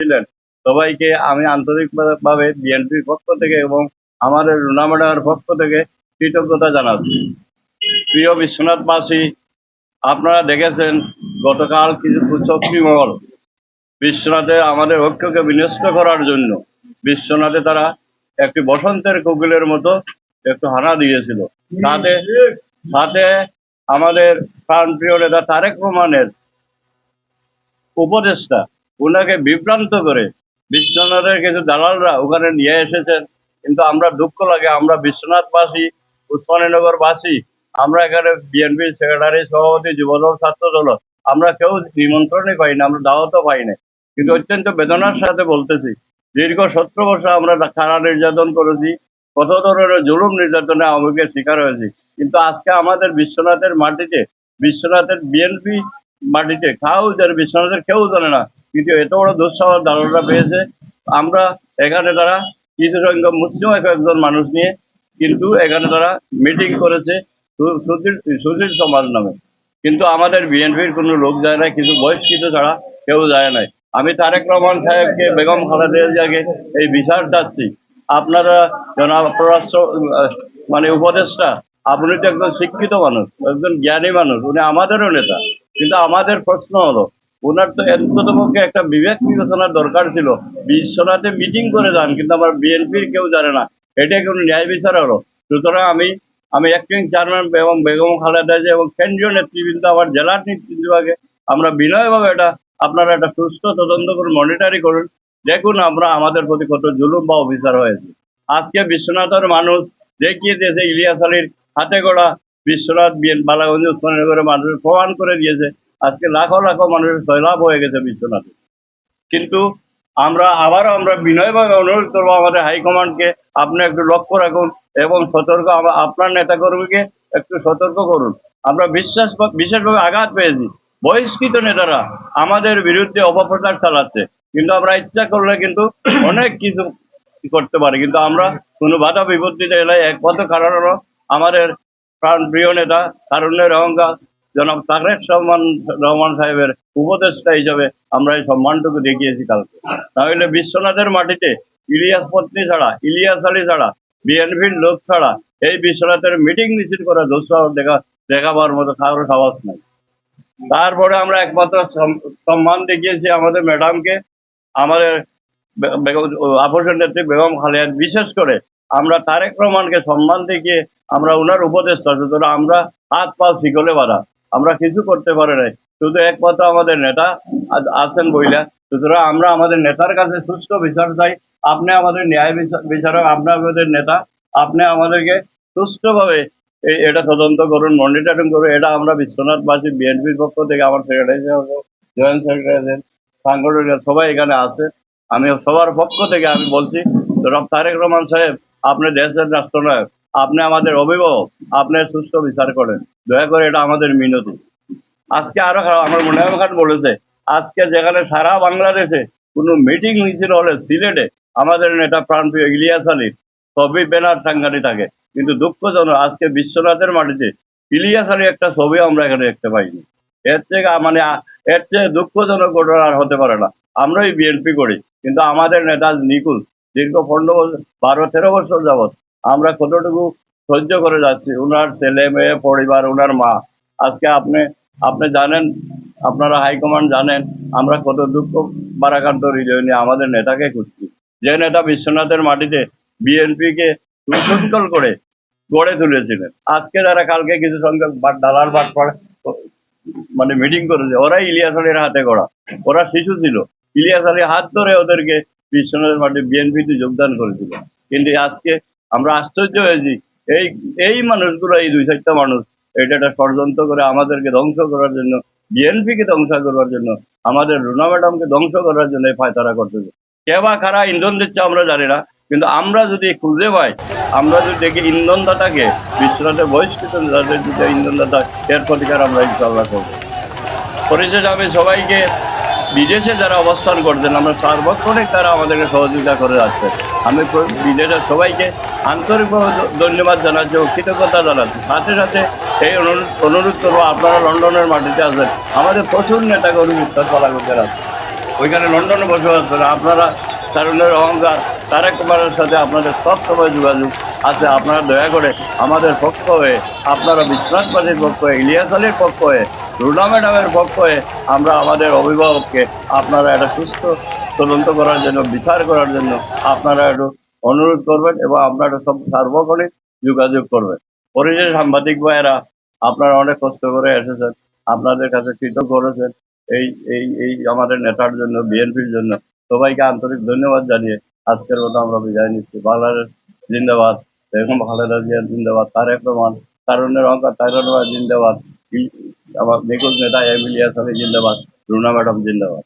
ছিলেন। সবাইকে আমি আন্তরিকভাবে বিএনপির পক্ষ থেকে এবং আমাদের রুনামাডার পক্ষ থেকে কৃতজ্ঞতা জানাচ্ছি। প্রিয় বিশ্বনাথবাসী, আপনারা দেখেছেন গতকাল কিছু কুচক্রী মহল বিশ্বনাথে আমাদের ঐক্যকে বিনষ্ট করার জন্য বিশ্বনাথে তারা একটি বসন্তের কোকিলের মতো একটু হানা দিয়েছিল। তাতে তাতে আমাদের প্রাণপ্রিয় নেতা তারেক রহমানের উপদেষ্টা ওনাকে বিভ্রান্ত করে। বিশ্বনাথের কিছু দালালরা ওখানে নিয়ে এসেছেন। কিন্তু আমরা দুঃখ লাগে, আমরা বিশ্বনাথবাসী, উসমানীনগরবাসী, আমরা এখানে বিএনপি সেক্রেটারি, সভাপতি, যুবদল ছাত্র দল আমরা কেউ নিমন্ত্রণই পাই না, আমরা দাওয়াতও পাই না। কিন্তু অত্যন্ত বেদনার সাথে বলতেছি, দীর্ঘ সতেরো বছর আমরা খারা নির্যাতন করেছি, কত ধরনের জুলুম নির্যাতনে আমাকে শিকার হয়েছি। কিন্তু আজকে আমাদের বিশ্বনাথের মাটিতে, বিশ্বনাথের বিএনপি মাটিতে কাউ জানে বিশ্বনাথের কেউ জানে না কিন্তু এত বড় দুঃসাহস দালালরা পেয়েছে। আমরা এখানে তারা কিছু সংখ্যক মুসলিম একজন মানুষ নিয়ে কিন্তু এখানে তারা মিটিং করেছে সু- সুধীর সুধীর সমাজ নামে। কিন্তু আমাদের বিএনপির কোনো লোক যায় না কিছু বয়স্কৃত ছাড়া কেউ যায় নাই। আমি তারেক রহমান সাহেবকে, বেগম খালেদা এই বিচার চাচ্ছি আপনারা জনাব পররাষ্ট্র মানে উপদেষ্টা, আপনি তো একজন শিক্ষিত মানুষ, একজন জ্ঞানী মানুষ, উনি আমাদেরও নেতা। কিন্তু আমাদের প্রশ্ন হলো ওনার তো অন্ততপক্ষে একটা বিবেক বিবেচনার দরকার ছিল। বিশ্বনাথে মিটিং করে যান, কিন্তু আমার বিএনপির কেউ জানে না। এটা কোনো ন্যায় বিচার হলো? সুতরাং আমি আমি অ্যাক্টিং চেয়ারম্যান এবং বেগম খালেদা এবং কেন্দ্রীয় নেতৃবৃন্দ, আমার জেলার নেতৃত্বভাগে আমরা বিনয়ভাবে এটা, আপনারা একটা সুস্থ তদন্ত করুন মনিটারি করুন। দেখুন আমরা আমাদের প্রতি কত জুলুম বা অফিসার হয়েছে। আজকে বিশ্বনাথের মানুষ দেখিয়ে দিয়েছে, ইলিয়াস আলীর হাতে গড়া বিশ্বনাথ বিএন বালাগঞ্জ, উসমাননগরের মানুষ প্রমাণ করে দিয়েছে। আজকে লাখো লাখো মানুষের সয়লাভ হয়ে গেছে বিশ্বনাথে। কিন্তু আমরা আবারও আমরা বিনয়ভাবে অনুরোধ করব আমাদের হাইকমান্ডকে, আপনি একটু লক্ষ্য রাখুন এবং সতর্ক আপনার নেতাকর্মীকে একটু সতর্ক করুন। আমরা বিশ্বাস বিশেষভাবে আঘাত পেয়েছি। বহিষ্কৃত নেতারা আমাদের বিরুদ্ধে অপপ্রচার চালাচ্ছে। কিন্তু আমরা ইচ্ছা করলে কিন্তু অনেক কিছু করতে পারি। কিন্তু আমরা কোনো বাধা বিপত্তিতে এলে একমাত্র কারণ হলো আমাদের প্রাণ প্রিয় নেতা তারুণ্যের অহংকার জনাব তারেক রহমান রহমান সাহেবের উপদেষ্টা হিসাবে আমরা এই সম্মানটুকু দেখিয়েছি কালকে। তাহলে বিশ্বনাথের মাটিতে ইলিয়াস পত্নী ছাড়া, ইলিয়াস আলী ছাড়া, বিএনপির লোক ছাড়া এই বিশ্বনাথের মিটিং মিছিল করা দুঃসাহ দেখা, দেখাবার মতো কারও সাহস নাই। তারপরে আমরা একমাত্র সম্মান দেখিয়েছি আমাদের ম্যাডামকে, আমাদের আপসের নেত্রী বেগম খালিয়ার বিশেষ করে আমরা তারেক রহমানকে সম্মান দেখিয়ে আমরা ওনার উপদেষ্টা, সুতরাং আমরা হাত পা শিকলে বাঁধা। আমরা কিছু করতে পারি নাই। শুধু একমাত্র আমাদের নেতা আছেন বইলা। সুতরাং আমরা আমাদের নেতার কাছে সুস্থ বিচার চাই। আপনি আমাদের ন্যায় বিচা- বিচারক, আপনি আমাদের নেতা। আপনি আমাদেরকে সুস্থভাবে এটা তদন্ত করুন, মনিটরিং করুন। এটা আমরা বিশ্বনাথবাসী, বিএনপির পক্ষ থেকে আমার সেক্রেটারি জয়েন্ট সেক্রেটারি সাংগঠনিক সবাই এখানে আছে। আমি সবার পক্ষ থেকে আমি বলছি, জনাব তারেক রহমান সাহেব, আপনি দেশের রাষ্ট্রনায়ক। আপনি আমাদের অভিভাবক আপনার সুস্থ বিচার করেন। দয়া করে এটা আমাদের মিনতি। আজকে আরও আমার মনে খান বলেছে, আজকে যেখানে সারা বাংলাদেশে কোনো মিটিং মিছিল হলে সিলেটে, আমাদের নেতা প্রাণপ্রিয় ইলিয়াস আলী ছবি ব্যানার টাঙ্গানি থাকে। কিন্তু দুঃখজনক, আজকে বিশ্বনাথের মাটিতে ইলিয়াস আলী একটা ছবি আমরা এখানে দেখতে পাইনি। এর থেকে মানে এর চেয়ে দুঃখজনক ঘটনা আর হতে পারে না। আমরাই বিএনপি করি, কিন্তু আমাদের নেতা নিকুল, দীর্ঘ পনেরো বছর, বারো, তেরো বছর যাবৎ আমরা কতটুকু সহ্য করে যাচ্ছি? ওনার ছেলে মেয়ে, পরিবার ওনার মা। আজকে আপনি আপনি জানেন, আপনারা হাইকমান্ড জানেন, আমরা কত দুঃখ বারাকান্ত হৃদয় নিয়ে আমাদের নেতাকে খুঁজছি। যে নেতা বিশ্বনাথের মাটিতে বিএনপিকে সুশৃঙ্খল করে গড়ে তুলেছিলেন। আজকে যারা কালকে কিছু সংখ্যক দালাল বাট মানে মিটিং করেছে, ওরাই ইলিয়াস আলীর হাতে গড়া। ওরা শিশু ছিল। ইলিয়াস আলী হাত ধরে ওদেরকে বিশ্বনাথের মাঠে বিএনপিতে যোগদান করেছিল। কিন্তু আজকে আমরা আশ্চর্য হয়েছি। এই এই মানুষগুলো, এই দুই চারটা মানুষ এটা একটা ষড়যন্ত্র করে আমাদেরকে ধ্বংস করার জন্য, বিএনপিকে ধ্বংস করার জন্য, আমাদের রুনা ম্যাডামকে ধ্বংস করার জন্য এই ফায়তারা করতেছে। কে বা কারা ইন্ধন দিচ্ছে আমরা জানি না, কিন্তু আমরা যদি খুঁজে পাই, আমরা যদি দেখি ইন্ধনদাতাকে, বিশ্বনাথের বহিষ্কৃত যাদের দিতে ইন্ধনদাতা, এর প্রতিকার আমরা ইনশাল্লাহ করব। পরিশেষে আমি সবাইকে বিদেশে যারা অবস্থান করছেন, আমরা সার্বক্ষণিক তারা আমাদেরকে সহযোগিতা করে যাচ্ছে আমি বিদেশের সবাইকে আন্তরিকভাবে ধন্যবাদ জানাচ্ছি ও কৃতজ্ঞতা জানাচ্ছি। সাথে সাথে এই অনুরোধ করব, আপনারা লন্ডনের মাটিতে আছেন। আমাদের প্রচুর নেতা কর্মী পালা করতে আছে। ওইখানে লন্ডনে বসবাস করে, আপনারা তারুণের অহংকার তারেক কুমারের সাথে আপনাদের সব সময় যোগাযোগ আছে। আপনারা দয়া করে আমাদের পক্ষ হয়ে, আপনারা পার্টির পক্ষ হয়ে, ইলিয়াস আলীর পক্ষ হয়ে, রুনা ম্যাডামের পক্ষ হয়ে আমরা আমাদের অভিভাবককে আপনারা একটা সুস্থ তদন্ত করার জন্য, বিচার করার জন্য আপনারা একটু অনুরোধ করবেন এবং আপনারা সব সার্বক্ষণিক যোগাযোগ করবেন। পরিচয় সাংবাদিক ভাইয়েরা, আপনারা অনেক কষ্ট করে এসেছেন, আপনাদের কাছে কৃতজ্ঞ করেছেন। এই এই এই আমাদের নেতার জন্য, বিএনপির জন্য সবাইকে আন্তরিক ধন্যবাদ জানিয়ে আজকের মতো আমরা বিদায় নিচ্ছি। বাংলাদেশ জিন্দাবাদ এরকম খালেদা জিয়া জিন্দাবাদ, তারেক রহমান, তারুণ্যের অঙ্কার রহমান জিন্দাবাদ আমার নিখোঁজ নেতা এমিলিয়া সালি জিন্দাবাদ, রুনা ম্যাডাম জিন্দাবাদ।